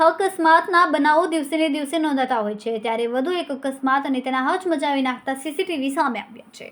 અકસ્માતના બનાવો દિવસે ને દિવસે નોંધાતા હોય છે. ત્યારે વધુ એક અકસ્માત અને તેના હચ મચાવી નાખતા સીસીટીવી સામે આવ્યા છે.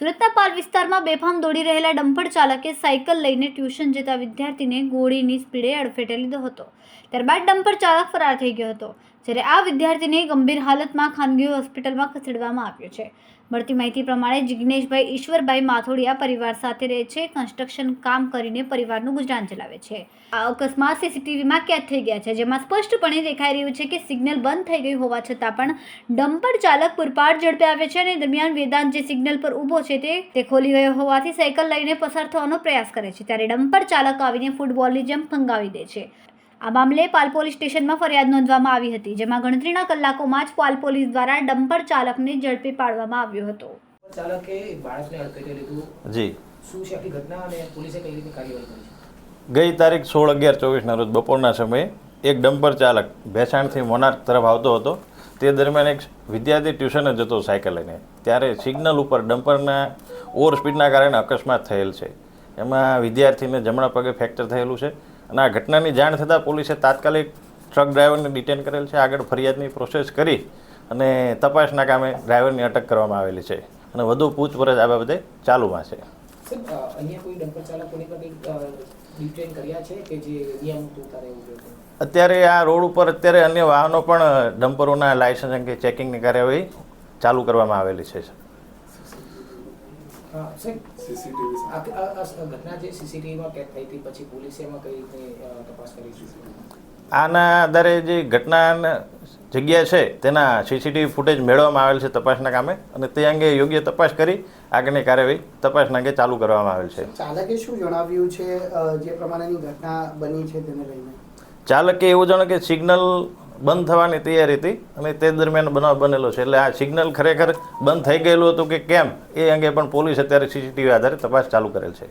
સુરતના પાલ વિસ્તારમાં બેફામ દોડી રહેલા ડમ્પર ચાલકે સાયકલ લઈને ટ્યુશન જતા વિદ્યાર્થીને ગોળીની સ્પીડે અડફેટે લીધો હતો. ત્યારબાદ ડમ્પર ચાલક ફરાર થઈ ગયો હતો. જ્યારે આ વિદ્યાર્થીને ગંભીર હાલતમાં ખાનગી હોસ્પિટલમાં ખસેડવામાં આવ્યો છે. મળતી માહિતી પ્રમાણે જિજ્ઞેશભાઈ ઈશ્વરભાઈ માથોડિયા પરિવાર સાથે રહે છે કન્સ્ટ્રક્શન કામ કરીને પરિવારનું ગુજરાન ચલાવે છે. આ અકસ્માત સીસીટીવીમાં કેદ થઈ ગયા છે, જેમાં સ્પષ્ટપણે દેખાઈ રહ્યું છે કે સિગ્નલ બંધ થઈ ગયું હોવા છતાં પણ ડમ્પર ચાલક પૂરપાટ ઝડપે આવે છે અને દરમિયાન વેદાંત જે સિગ્નલ પર ઊભો છે તે તે ખોલી ગયો હોવાથી સાયકલ લઈને પસાર થવાનો પ્રયાસ કરે છે, ત્યારે ડમ્પર ચાલક આવીને ફૂટબોલની જેમ ફંગાવી દે છે. આ મામલે પાલ પોલીસ સ્ટેશનમાં ફરિયાદ નોંધવામાં આવી હતી જેમાં ગણતરીના કલાકોમાં જ પાલ પોલીસ દ્વારા ડમ્પર ચાલકને ઝડપી પાડવામાં આવ્યો હતો. ચાલકે બાળકને અડફેટે લીધું જી. શું છે આખી ઘટના અને પોલીસે કઈ રીતે કાર્યવાહી કરી ગઈ તારીખ સોળ અગિયાર ચોવીસના રોજ બપોરના સમયે એક ડમ્પર ચાલક ભેસાણથી મોનાર તરફ આવતો હતો. તે દરમિયાન એક વિદ્યાર્થી ટ્યુશને જતો સાયકલ લઈને. ત્યારે સિગ્નલ ઉપર ડમ્પરના ઓવર સ્પીડના કારણે અકસ્માત થયેલ છે. એમાં વિદ્યાર્થીને જમણા પગે ફ્રેક્ચર થયેલું છે. અને આ ઘટનાની જાણ થતાં પોલીસે તાત્કાલિક ટ્રક ડ્રાઈવરને ડિટેન કરેલ છે. આગળ ફરિયાદની પ્રોસેસ કરી અને તપાસના કામે ડ્રાઈવરની અટક કરવામાં આવેલી છે. અને વધુ પૂછપરછ આ બાબતે ચાલુમાં છે. અત્યારે આ રોડ ઉપર અત્યારે અન્ય વાહનો પણ ડમ્પરોના લાયસન્સ અંગે ચેકિંગની કાર્યવાહી ચાલુ કરવામાં આવેલી છે આના આધારે જે ઘટના જગ્યા છે તેના સીસીટીવી ફૂટેજ મેળવવામાં આવેલ છે તપાસના કામે અને તે અંગે યોગ્ય તપાસ કરી આગળની કાર્યવાહી તપાસના અંગે ચાલુ કરવામાં આવેલ છે. ચાલકે શું જણાવ્યું છે જે પ્રમાણેની ઘટના બની છે તેને લઈને? ચાલકે એવું જાણે કે સિગ્નલ બંધ થવાની તૈયારી હતી અને તે દરમિયાન બનાવ બનેલો છે. એટલે આ સિગ્નલ ખરેખર બંધ થઈ ગયેલું હતું કે કેમ એ અંગે પણ પોલીસ અત્યારે સીસીટીવી આધારે તપાસ ચાલુ કરેલ છે.